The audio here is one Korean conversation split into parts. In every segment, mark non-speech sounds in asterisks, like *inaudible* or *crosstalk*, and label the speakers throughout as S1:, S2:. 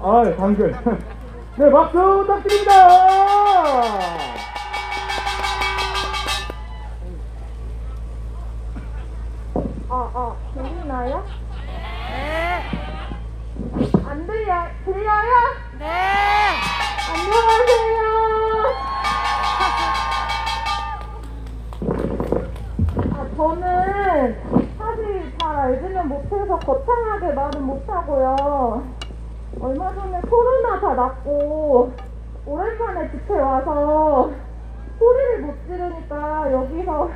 S1: 아, 당근. *laughs* 네, 박수 부탁드립니다.
S2: 아, 아, 들리나요? 네. 안 들려, 들려요? 네. 안녕하세요. 아, 저는 사실 잘 알지는 못해서 거창하게 말은 못하고요. 얼마 전에 코로나 다 낫고 오랜만에 집에 와서 소리를 못 지르니까 여기서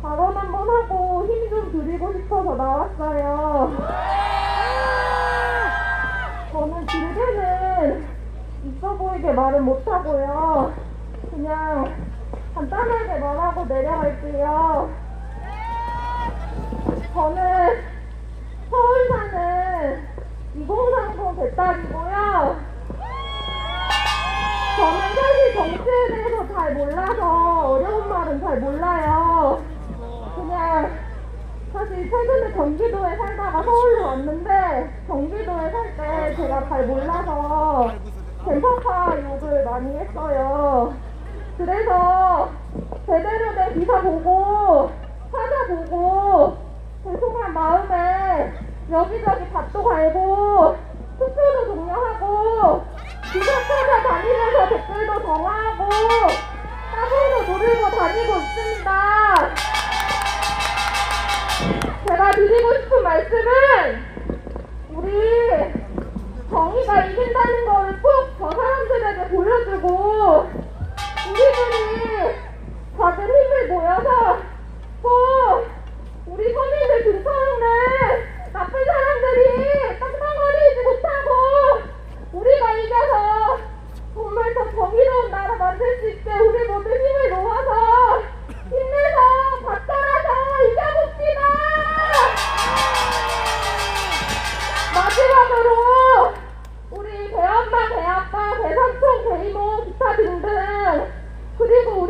S2: 발언 한번 하고 힘 좀 드리고 싶어서 나왔어요. 저는 길게는 있어 보이게 말은 못하고요. 그냥 간단하게 말하고 내려갈게요. 저는 서울 사는 2030 배 딸이고요. 저는 사실 정치에 대해서 잘 몰라서 어려운 말은 잘 몰라요. 그냥 사실 최근에 경기도에 살다가 서울로 왔는데 경기도에 살 때 제가 잘 몰라서 대사파 욕을 많이 했어요. 그래서 제대로 된 기사 보고 찾아보고 죄송한 마음에 여기저기 밭도 갈고 투표도 종료하고 기사 찾아다니면서 댓글도 정하고 따봉도 누르고 다니고 있습니다. 제가 드리고 싶은 말씀은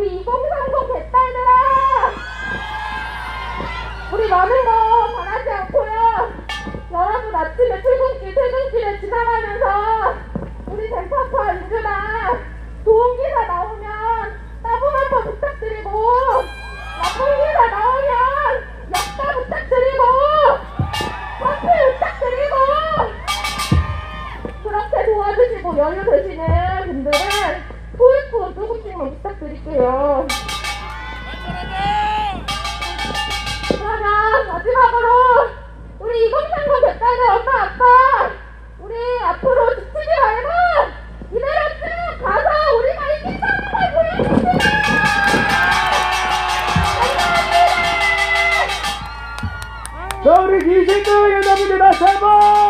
S2: 우리 2030 배딸들아. 우리 많은 거 바라지 않고요. 여러분 아침에 출근길, 퇴근길에 지나가면서 우리 젠파파 인준아 좋은 기사 나오면 따봉 한 번 부탁드리고 나쁜 기사 나오면 역사 부탁드리고 커피 부탁드리고 그렇게 도와주시고 여유 되시는 분들은 조금씩만 부탁드릴게요. 그러면 마지막으로 우리 2030 백달의 엄마 아빠 우리 앞으로 지치지 말고 이대로 쭉 가서 우리가 이긴다는 걸 보여줍시다. 감사합니다.
S1: 자, 우리 기신도 여러분들 다시 한 번, 번.